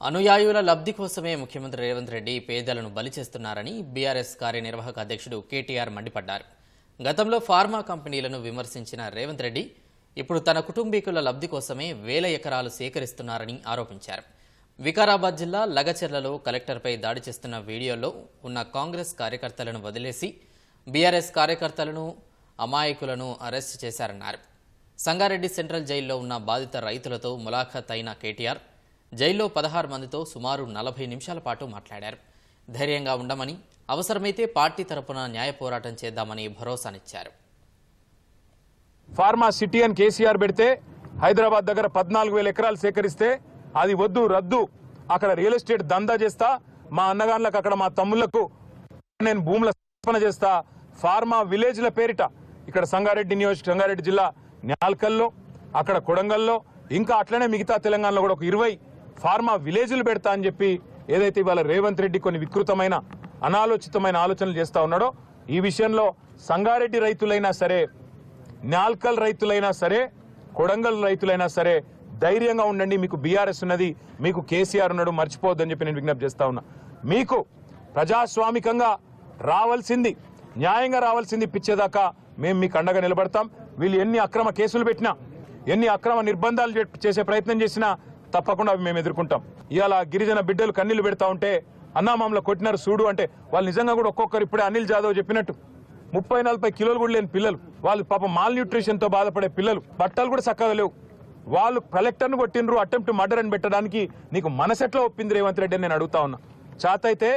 అనుయాయుల లబ్ధి కోసమే ముఖ్యమంత్రి రేవంత్ రెడ్డి పేదలను బలి చేస్తున్నారని బీఆర్ఎస్ కార్యనిర్వాహక అధ్యక్షుడు కేటీఆర్ మండిపడ్డారు. గతంలో ఫార్మా కంపెనీలను విమర్శించిన రేవంత్ రెడ్డి ఇప్పుడు తన కుటుంబీకుల లబ్ధి కోసమే వేల ఎకరాలు సేకరిస్తున్నారని ఆరోపించారు. వికారాబాద్ జిల్లా లగచెర్లలో కలెక్టర్పై దాడి చేస్తున్న వీడియోలో ఉన్న కాంగ్రెస్ కార్యకర్తలను వదిలేసి బీఆర్ఎస్ కార్యకర్తలను అమాయకులను అరెస్ట్ చేశారన్నారు. సంగారెడ్డి సెంట్రల్ జైల్లో ఉన్న బాధిత రైతులతో ములాఖత్ అయిన కేటీఆర్ జైల్లో పదహారు మందితో సుమారు నలభై నిమిషాల పాటు మాట్లాడారు. ధైర్యంగా ఉండమని అవసరమైతే పార్టీ తరపున న్యాయ పోరాటం చేద్దామని భరోసానిచ్చారు. ఫార్మా సిటీ అని కేసీఆర్ పెడితే హైదరాబాద్ దగ్గర పద్నాలుగు వేల ఎకరాలు సేకరిస్తే అది వద్దు రద్దు. అక్కడ రియల్ ఎస్టేట్ దందా చేస్తా మా అన్నగాళ్ళకు అక్కడ మా తమ్ముళ్ళకు నేను భూముల స్థాపన చేస్తా. ఫార్మా విలేజ్ల పేరిట ఇక్కడ సంగారెడ్డి నియోజక సంగారెడ్డి జిల్లా న్యాల్కల్లో అక్కడ కొడంగల్లో ఇంకా అట్లనే మిగతా తెలంగాణలో కూడా ఒక ఇరవై ఫార్మా విలేజ్లు పెడతా అని చెప్పి ఏదైతే ఇవాళ రేవంత్ రెడ్డి కొన్ని వికృతమైన అనాలోచితమైన ఆలోచనలు చేస్తా ఉన్నాడో ఈ విషయంలో సంగారెడ్డి రైతులైనా సరే నాల్కల్ రైతులైనా సరే కొడంగల్ రైతులైనా సరే ధైర్యంగా ఉండండి. మీకు బీఆర్ఎస్ ఉన్నది మీకు కేసీఆర్ ఉన్నాడు మర్చిపోవద్దని చెప్పి నేను విజ్ఞప్తి చేస్తా ఉన్నా. మీకు ప్రజాస్వామికంగా రావాల్సింది న్యాయంగా రావాల్సింది పిచ్చేదాకా మేము మీకు అండగా నిలబడతాం. వీళ్ళు ఎన్ని అక్రమ కేసులు పెట్టినా ఎన్ని అక్రమ నిర్బంధాలు చేసే ప్రయత్నం చేసినా తప్పకుండా అవి మేము ఎదుర్కొంటాం. ఇవాళ గిరిజన బిడ్డలు కన్నీళ్ళు పెడతా ఉంటే అన్నామామలో కొట్టినారు చూడు అంటే వాళ్ళు నిజంగా కూడా ఒక్కొక్కరు ఇప్పుడే అనిల్ జాదవ్ చెప్పినట్టు. ముప్పై నలభై కిలోలు కూడా లేని పిల్లలు. వాళ్ళు పాపం మాల్ న్యూట్రిషన్తో బాధపడే పిల్లలు. బట్టలు కూడా చక్కగా లేవు. వాళ్ళు కలెక్టర్ను కొట్టినరు అటెంప్ట్ మర్డర్ అని పెట్టడానికి నీకు మనసెట్లా ఒప్పింది రేవంత్ రెడ్డి అని నేను అడుగుతా ఉన్నా. చాతైతే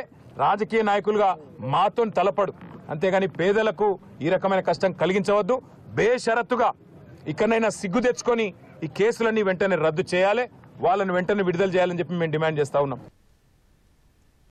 రాజకీయ నాయకులుగా మాతో తలపడు. అంతేగాని పేదలకు ఈ రకమైన కష్టం కలిగించవద్దు. బేషరత్తుగా ఇక్కడనైనా సిగ్గు తెచ్చుకొని ఈ కేసులన్నీ వెంటనే రద్దు చేయాలి. వాళ్ళని వెంటనే విడుదల చేయాలని చెప్పి మేము డిమాండ్ చేస్తా ఉన్నాం.